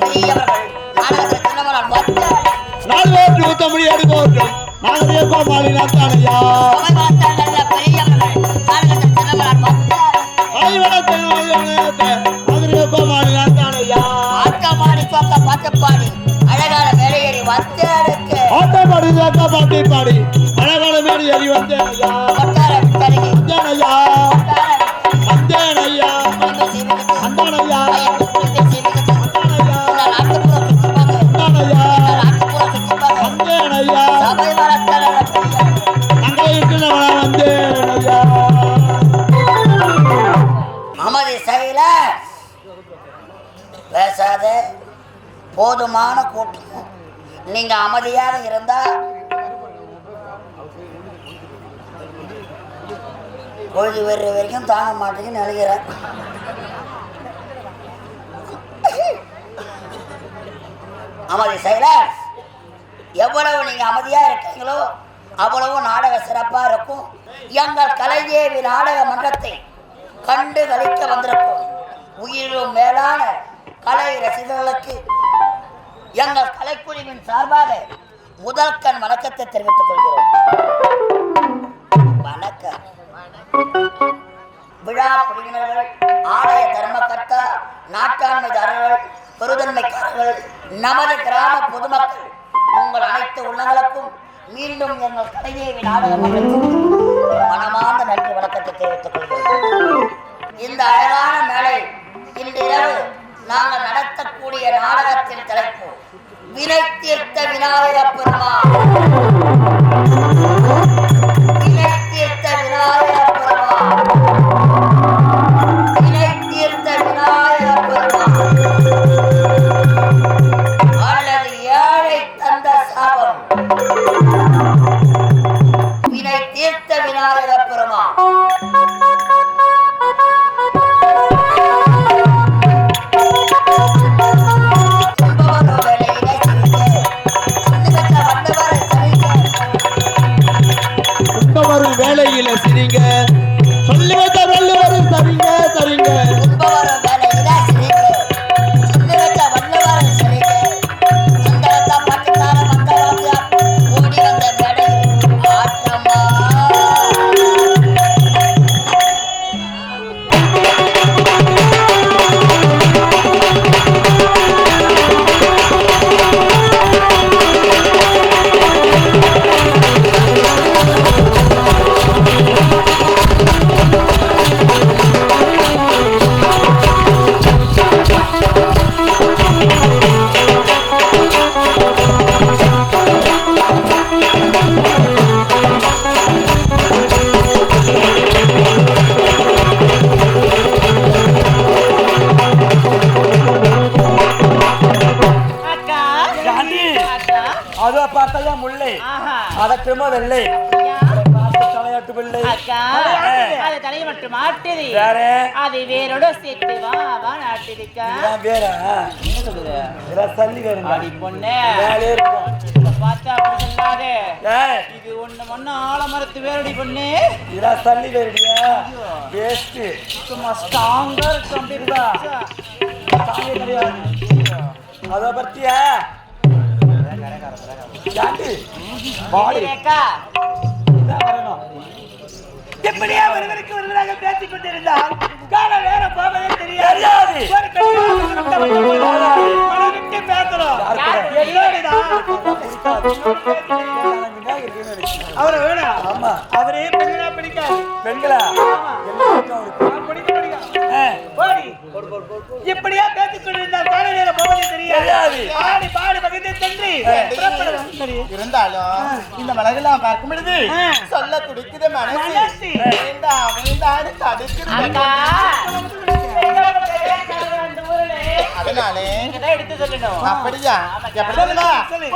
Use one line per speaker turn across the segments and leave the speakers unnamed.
பெரியவர்கள் நாடகத்தில் சின்னவரால் மொத்த
நால்வேற்று உத்தமணி அடுக்கோற்றும் நாகரிய கோமாளி நாத்தானையா
பெரியவர்கள் நாடகத்தில் சின்னவரால் மொத்த
கோமாளி நாத்தானையா
ஆட்டமாடி பாட்டு பாடி அழகான மேலையேறி வந்தேனுக்கு
பாடி அழகான வந்தேனையா
நீங்க அமைதியாக இருந்தா பொழுது வர்ற வரைக்கும் தாங்க மாட்டேங்குன்னு நினைக்கிறேன். அமைதி செயல எவ்வளவு நீங்க அமைதியா இருக்கீங்களோ அவ்வளவு நாடக சிறப்பா இருக்கும். எங்கள் கலைதேவி நாடக மன்றத்தை கண்டு கழிக்க வந்திருக்கும். உயிரும் மேலான கலை ரசிகர்களுக்கு எங்கள் கலைக்குழுவின் சார்பாக முதல் கண் வணக்கத்தை தெரிவித்துக் கொள்கிறோம். வணக்கம். விழா பிரிவினர்கள் ஆலய தர்மகர்த்தா நாட்டாண்மைதாரர்கள் பெருதன்மைக்காரர்கள் நமது கிராம பொதுமக்கள் உங்கள் அனைத்து உள்ளங்களுக்கும் மீண்டும் எங்கள் கலைதேவி நாடக மனமார்ந்த நன்றி வணக்கத்தை தெரிவித்துக் கொள்கிறோம். இந்த அழகான மேலை இன்று இரவு நாங்கள் நடத்தக்கூடிய நாடகத்தின் தலைப்பு வினை தீர்த்த விநாயக பெருமான் வினை தீர்த்த விநாயகப் பெருமான் வினை தீர்த்த பெருமான் அல்லது ஏழை தந்த சாபம். வினை தீர்த்த பெருமான்
திரும்ப வெள்ளை தலையாட்டு வெள்ளை
அது தலையை மட்டும் மாட்டுது
வேற
அது வேரோட சேர்த்து வா வா
வேற? சல்லி
அடி பொண்ணு.
வேலையே இருக்கும்.
இத பார்த்தா அப்படி சொல்லாதே. இது ஒண்ணு ஒண்ணு ஆலமரத்து வேரடி பொண்ணு.
சல்லி வேறுடியா? வேஸ்ட்
சும்மா ஸ்ட்ராங்கா இருக்கா
கிடையாது. அதோ பத்தியா எப்படியா ஒருவருக்கு ஒருவராக பேசிக் வேற போவதே தெரியாது.
பேசலாம்
அவரை வேணா.
ஆமா.
அவரே பெண்களா பிடிக்காது.
பெண்களா?
பிடிக்க பிடிக்க இப்படியா பேசிக் கொண்டிருந்தால் கால நேரம் போவ என்று புறப்படுவோம். சரி
இருந்தாலும் அப்படியா? எப்படி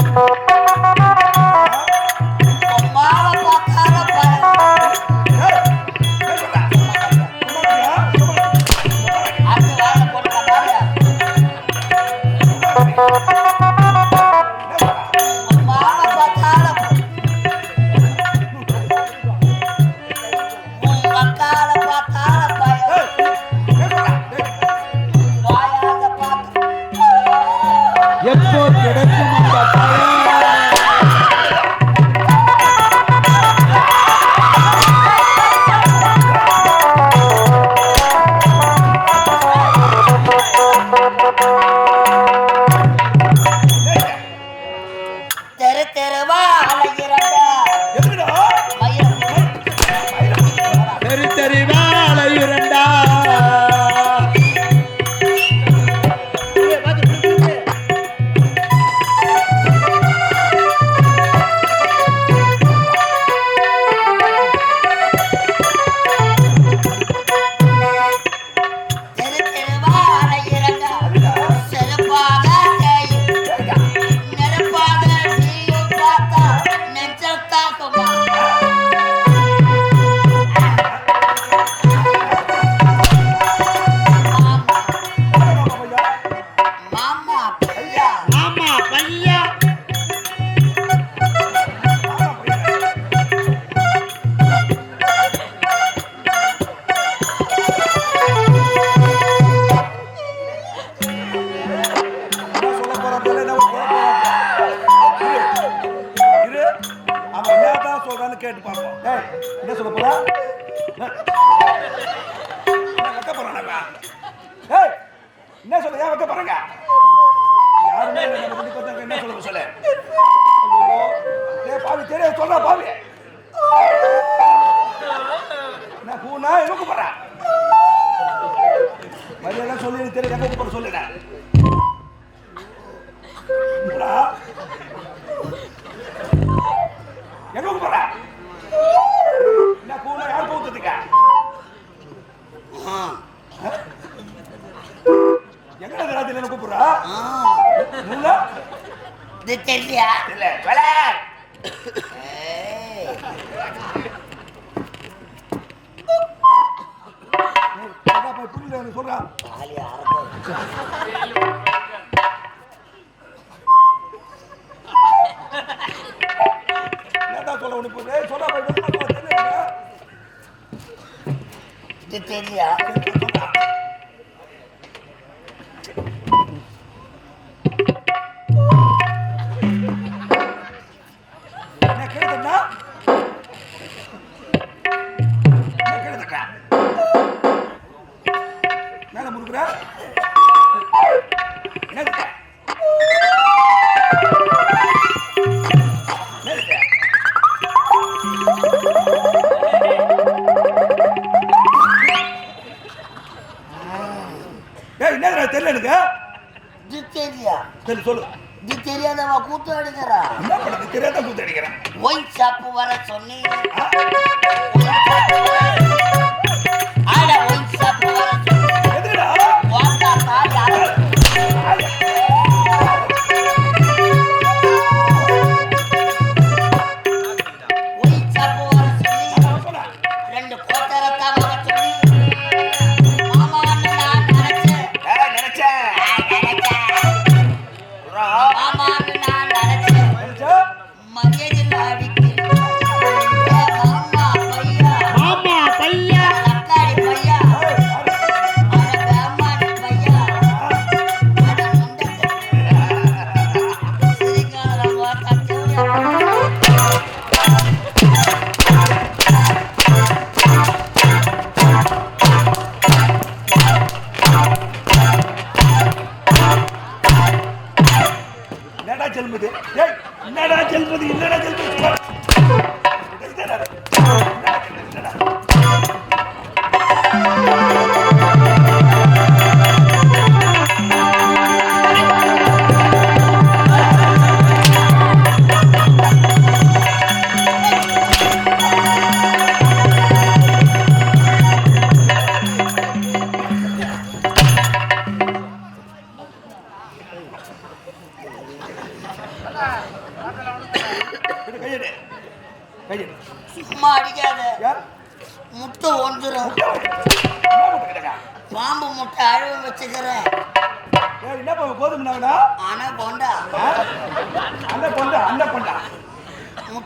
Thank you.
Filho da போய்
புரியல எனக்கு சொல்றா சொல்ல உனக்கு போ, தெரியல மேல முறுக்குற? தெரியல எனக்கு. சொல்லு.
இது தெரியாதவா கூத்து அடிக்கிறா
என்ன தெரியாத கூத்து அடிக்கிறேன்.
ஒயின் ஷாப்பு வர சொன்னீங்க.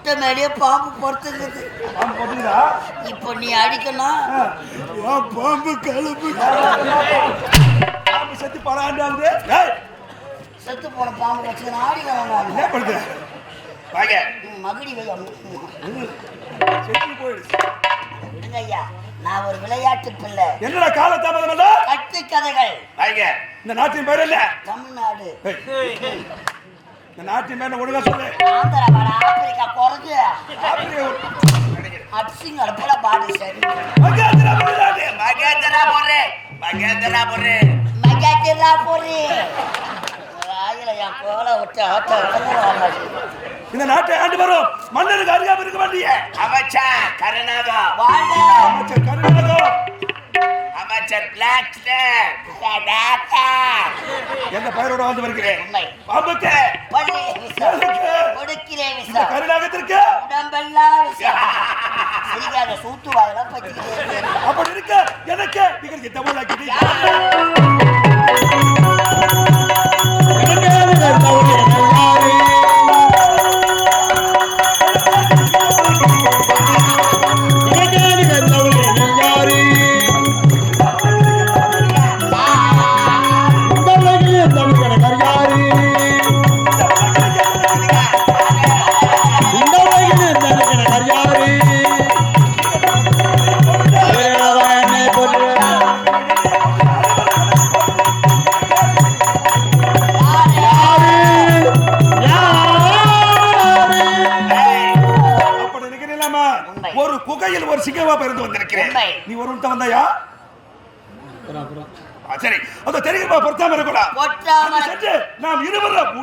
முட்டை மேலேயே பாம்பு பொறுத்துக்குது. இப்போ நீ அடிக்கணும்.
பாம்பு கழுப்பு பாம்பு செத்து பலாண்டாவது
செத்து போன பாம்பு வச்சுக்கிறேன் ஆடிக்கிறேன் நான்
என்ன பண்ணுது வாங்க.
மகுடி
செத்து போயிடுச்சு.
ஐயா நான் ஒரு விளையாட்டு பிள்ளை.
என்னடா கால தாமதம் இல்ல?
கட்டு கதைகள்
இந்த நாட்டின் பேர் என்ன?
தமிழ்நாடு.
இந்த நாட்டின் பேர் ஒழுங்கா சொல்லு.
ஆப்பிரிக்கா குறைஞ்சு அப்சிங் அடுப்புல பாடி சரி
மகேந்திரா தமிழ்நாடு மகேந்திரா போறே மகேந்திரா போறே
மகாத்திரா போறி ராயில என் கோலை விட்டு ஆட்ட இறங்குவாங்க
இந்த நாட்டை ஆண்டு வரும். மன்னருக்கு அருகாம இருக்க
வாழ்க
அமைச்சர் கருணாகம்
அமைச்சர் பிளாக்
எந்த பெயரோட வந்து வருகிறேன்?
உண்மை.
பாம்புக்கு.
பள்ளி விசா.
இந்த கருணாகத்திற்கு
உடம்பெல்லாம் விசா. சிரிக்காத சூத்து வாயெல்லாம் பச்சிக்கிட்டே
அப்படி இருக்க எனக்கு நீங்கள் தமிழாக்கி
உண்மையில் ஒரு சிங்கமா பிறந்து வந்திருக்கிறேன். நீ ஒரு உண்ட வந்தாயா? சரி. அந்த தெரியுமா பொருத்தாம
பொட்டாம
சென்று நாம் இருவரும்.